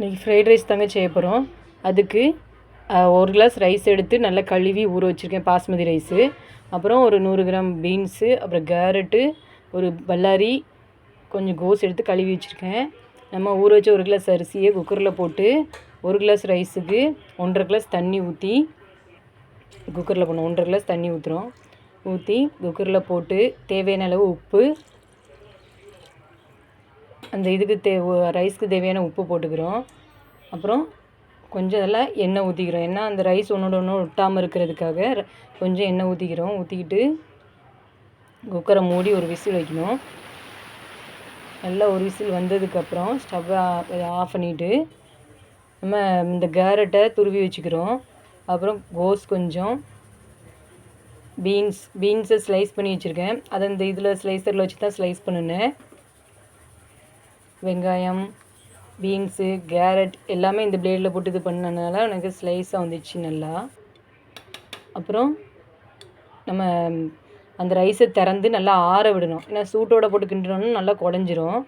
இன்றைக்கி fried rice தாங்க செய்ய போகிறோம் அதுக்கு ஒரு கிளாஸ் ரைஸ் எடுத்து நல்லா கழுவி ஊற வச்சுருக்கேன் பாஸ்மதி ரைஸு அப்புறம் ஒரு நூறு கிராம் பீன்ஸு அப்புறம் கேரட்டு ஒரு பல்லாரி கொஞ்சம் கோஸ் எடுத்து கழுவி வச்சுருக்கேன். நம்ம ஊற வச்ச ஒரு கிளாஸ் அரிசியை குக்கரில் போட்டு ஒரு கிளாஸ் ரைஸுக்கு ஒன்றரை கிளாஸ் தண்ணி ஊற்றி குக்கரில் போடணும் ஒன்றரை கிளாஸ் தண்ணி ஊற்றுறோம் ஊற்றி குக்கரில் போட்டு தேவையான அளவு உப்பு அந்த இதுக்கு தே ரைஸ்க்கு தேவையான உப்பு போட்டுக்கிறோம். அப்புறம் கொஞ்சம் அதில் எண்ணெய் ஊற்றிக்கிறோம் ஏன்னா அந்த ரைஸ் ஒன்றோட ஒன்று ஒட்டாமல் இருக்கிறதுக்காக கொஞ்சம் எண்ணெய் ஊற்றிக்கிறோம் ஊற்றிக்கிட்டு குக்கரை மூடி ஒரு விசில் வைக்கணும். நல்லா ஒரு விசில் வந்ததுக்கப்புறம் ஸ்டவ்வை ஆஃப் பண்ணிவிட்டு நம்ம இந்த கேரட்டை துருவி வச்சுக்கிறோம். அப்புறம் கோஸ் கொஞ்சம் பீன்ஸ் பீன்ஸை ஸ்லைஸ் பண்ணி வச்சுருக்கேன். அதை இந்த இதில் ஸ்லைசரில் வச்சு தான் ஸ்லைஸ் பண்ணினேன். வெங்காயம் பீன்ஸு கேரட் எல்லாமே இந்த பிளேடில் போட்டு இது பண்ணனால எனக்கு ஸ்லைஸாக வந்துச்சு நல்லா. அப்புறம் நம்ம அந்த ரைஸை திறந்து நல்லா ஆற விடணும். ஏன்னா சூட்டோட போட்டு கிண்டினோம்னா நல்லா குடஞ்சிரும்.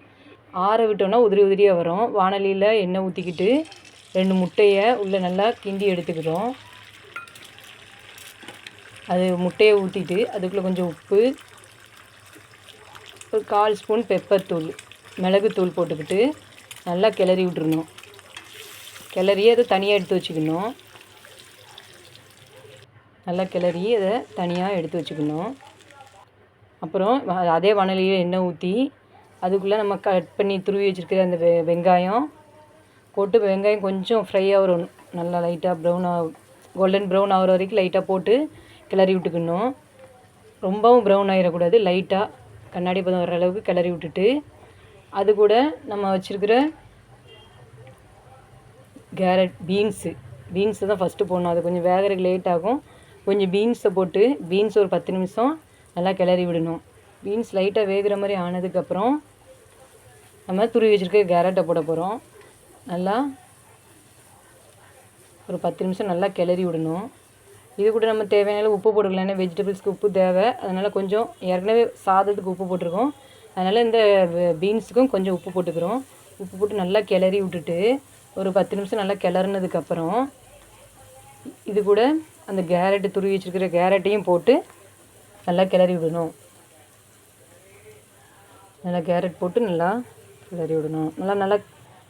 ஆற விட்டோம்னா உதிரி உதிரியாக வரும். வானலியில் எண்ணெய் ஊற்றிக்கிட்டு ரெண்டு முட்டையை உள்ளே நல்லா கிண்டி எடுத்துக்கிறோம் அது முட்டையை ஊற்றிட்டு அதுக்குள்ளே கொஞ்சம் உப்பு ஒரு கால் ஸ்பூன் பெப்பர் தூள். மிளகுத்தூள் போட்டுக்கிட்டு நல்லா கிளறி விட்டுருணும் கிளறி அதை தனியாக எடுத்து வச்சுக்கணும். நல்லா கிளறி அதை தனியாக எடுத்து வச்சுக்கணும். அப்புறம் அதே வானலியில் எண்ணெய் ஊற்றி அதுக்குள்ளே நம்ம கட் பண்ணி துருவி வச்சுருக்கிற அந்த வெ வெங்காயம் போட்டு வெங்காயம் கொஞ்சம் ஃப்ரை ஆகிரும் நல்லா லைட்டாக ப்ரௌன் கோல்டன் ப்ரௌன் ஆகிற வரைக்கும் லைட்டாக போட்டு கிளறி விட்டுக்கணும். ரொம்பவும் ப்ரௌன் ஆகிடக்கூடாது லைட்டாக கண்ணாடி பதம் வர அளவுக்கு கிளறி விட்டுட்டு அது கூட நம்ம வச்சுருக்கிற கேரட் பீன்ஸு பீன்ஸு தான் ஃபஸ்ட்டு போடணும். அது கொஞ்சம் வேகறதுக்கு லேட் ஆகும். கொஞ்சம் பீன்ஸை போட்டு பீன்ஸ் ஒரு பத்து நிமிஷம் நல்லா கிளறி விடணும். பீன்ஸ் லைட்டாக வேகிற மாதிரி ஆனதுக்கப்புறம் நம்ம துருவி வச்சுருக்க கேரட்டை போட போகிறோம் நல்லா ஒரு பத்து நிமிஷம் நல்லா கிளறி விடணும். இது கூட நம்ம தேவையான உப்பு போட்டுக்கலாம். ஏன்னா வெஜிடபிள்ஸ்க்கு உப்பு தேவை. அதனால் கொஞ்சம் ஏற்கனவே சாதத்துக்கு உப்பு போட்டிருக்கோம். அதனால் இந்த பீன்ஸுக்கும் கொஞ்சம் உப்பு போட்டுக்கிறோம். உப்பு போட்டு நல்லா கிளறி விட்டுட்டு ஒரு பத்து நிமிஷம் நல்லா கிளறுனதுக்கப்புறம் இது கூட அந்த கேரட்டு துருவி வச்சுருக்கிற கேரட்டையும் போட்டு நல்லா கிளறி விடணும். நல்லா கேரட் போட்டு நல்லா கிளறி விடணும். நல்லா நல்லா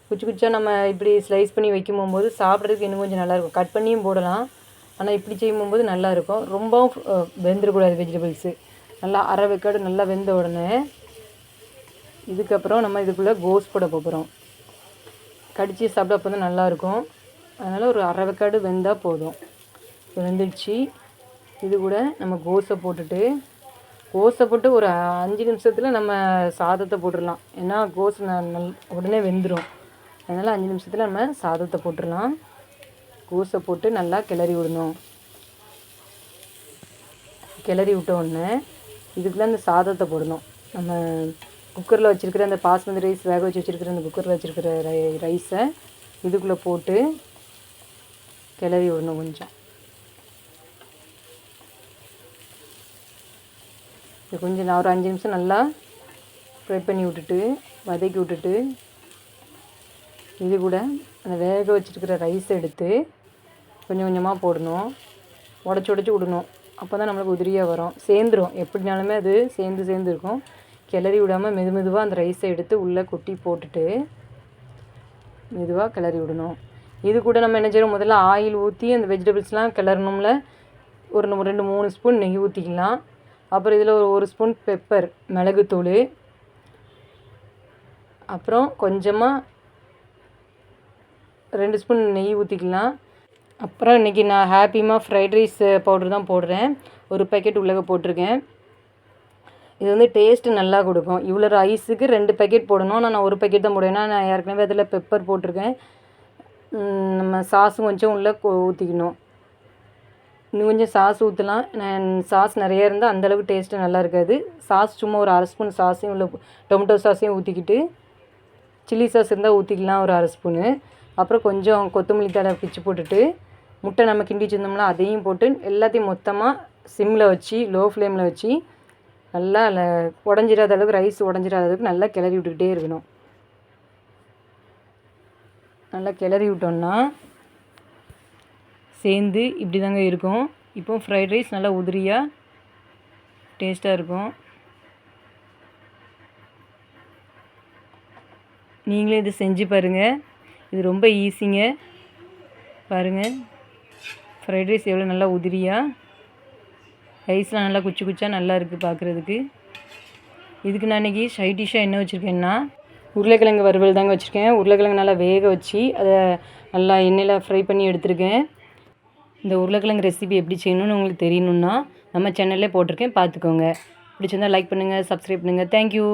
குச்சி குச்சா நம்ம இப்படி ஸ்லைஸ் பண்ணி வைக்கும் போகும்போது சாப்பிட்றதுக்கு இன்னும் கொஞ்சம் நல்லாயிருக்கும். கட் பண்ணியும் போடலாம். ஆனால் இப்படி செய்யும் போகும்போது நல்லாயிருக்கும். ரொம்பவும் வெந்துடக்கூடாது வெஜிடபிள்ஸு நல்லா அரை வெக்காடு நல்லா வெந்த உடனே இதுக்கப்புறம் நம்ம இதுக்குள்ளே கோஸ் போட போகிறோம் கடித்து சாப்பிட அப்போ தான் நல்லாயிருக்கும். அதனால் ஒரு அரை வெக்காடு வெந்தால் போதும் வெந்துடுச்சு. இது கூட நம்ம கோஸை போட்டுட்டு கோஸை போட்டு ஒரு அஞ்சு நிமிஷத்தில் நம்ம சாதத்தை போட்டுடலாம். ஏன்னா கோஸ் நல் உடனே வெந்துடும் அதனால் அஞ்சு நிமிஷத்தில் நம்ம சாதத்தை போட்டுடலாம். கோஸை போட்டு நல்லா கிளறி விடணும். கிளறி விட்ட உடனே இதுக்குள்ளே அந்த சாதத்தை போடணும். நம்ம குக்கரில் வச்சுருக்கிற அந்த பாஸ்மதி ரைஸ் வேக வச்சு வச்சுருக்கிற அந்த குக்கரில் வச்சுருக்கிற ரை ரைஸை இதுக்குள்ளே போட்டு கிளறி விடணும் கொஞ்சம். இது கொஞ்சம் நான் ஒரு அஞ்சு நிமிஷம் நல்லா ஃப்ரை பண்ணி விட்டுட்டு வதக்கி விட்டுட்டு இது கூட அந்த வேக வச்சுருக்கிற ரைஸ் எடுத்து கொஞ்சம் கொஞ்சமாக போடணும். உடச்சி உடச்சி விடணும். அப்போ தான் நம்மளுக்கு உதிரியாக வரும். சேர்ந்துரும். எப்படினாலுமே அது சேர்ந்து சேர்ந்து இருக்கும். கிளறி விடாமல் மெது மெதுவாக அந்த ரைஸை எடுத்து உள்ளே கொட்டி போட்டுட்டு மெதுவாக கிளறி விடணும். இது கூட நம்ம என்ன செய்யணும்? முதல்ல ஆயில் ஊற்றி அந்த வெஜிடபிள்ஸ்லாம் கிளறணும்ல. ஒரு நம்ம ரெண்டு மூணு ஸ்பூன் நெய் ஊற்றிக்கலாம் அப்புறம் இதில் ஒரு ஒரு ஸ்பூன் பெப்பர் மிளகுத்தூள் அப்புறம் கொஞ்சமாக ரெண்டு ஸ்பூன் நெய் ஊற்றிக்கலாம் அப்புறம் இன்றைக்கி நான் ஹாப்பிமா ஃப்ரைட் ரைஸ் பவுடர் தான் போடுறேன். ஒரு பேக்கெட் உள்ளக போட்டிருக்கேன். இது வந்து டேஸ்ட்டு நல்லா கொடுக்கும். இவ்வளோ ரைஸுக்கு ரெண்டு பேக்கெட் போடணும். ஆனால் நான் ஒரு பேக்கெட் தான் போடுவேன். நான் ஏற்கனவே அதில் பெப்பர் போட்டிருக்கேன். நம்ம சாஸும் கொஞ்சம் உள்ளே ஊற்றிக்கணும் இன்னும் கொஞ்சம் சாஸ் ஊற்றலாம் நான் சாஸ் நிறையா இருந்தால் அந்தளவுக்கு டேஸ்ட்டு நல்லா இருக்காது. சாஸ் சும்மா ஒரு அரை ஸ்பூன் சாஸையும் உள்ள டொமேட்டோ சாஸையும் ஊற்றிக்கிட்டு சில்லி சாஸ் இருந்தால் ஊற்றிக்கலாம் ஒரு அரை ஸ்பூனு அப்புறம் கொஞ்சம் கொத்தமல்லி தலை பிச்சு போட்டுட்டு முட்டை நம்ம கிண்டி வச்சுருந்தோம்னா அதையும் போட்டு எல்லாத்தையும் மொத்தமாக சிம்மில் வச்சு லோ ஃப்ளேமில் வச்சு நல்லா உடஞ்சிடாத உடஞ்சிராத அளவுக்கு ரைஸ் உடஞ்சிராத அளவுக்கு நல்லா கிளறி விட்டுக்கிட்டே இருக்கணும். நல்லா கிளறி விட்டோம்னா சேர்ந்து இப்படி தாங்க இருக்கும். இப்போ ஃப்ரைட் ரைஸ் நல்லா உதிரியாக டேஸ்ட்டாக இருக்கும். நீங்களும் இது செஞ்சு பாருங்கள் இது ரொம்ப ஈஸிங்க பாருங்கள் ஃப்ரைட் ரைஸ் எவ்வளோ நல்லா உதிரியாக ரைஸ்லாம் நல்லா குச்சி குச்சா நல்லா இருக்குது பார்க்குறதுக்கு இதுக்கு நான் இன்றைக்கி சைட் டிஷ்ஷாக என்ன வச்சுருக்கேன்னா உருளைக்கிழங்கு வறுவல் தாங்க வச்சுருக்கேன். உருளைக்கிழங்கு நல்லா வேக வச்சு அதை நல்லா எண்ணெயில் ஃப்ரை பண்ணி எடுத்திருக்கேன். இந்த உருளைக்கிழங்கு ரெசிபி எப்படி செய்யணும்னு உங்களுக்கு தெரியணுன்னா நம்ம சேனல்லே போட்டிருக்கேன். பார்த்துக்கோங்க பிடிச்சிருந்தால் லைக் பண்ணுங்கள் சப்ஸ்கிரைப் பண்ணுங்கள் தேங்க்யூ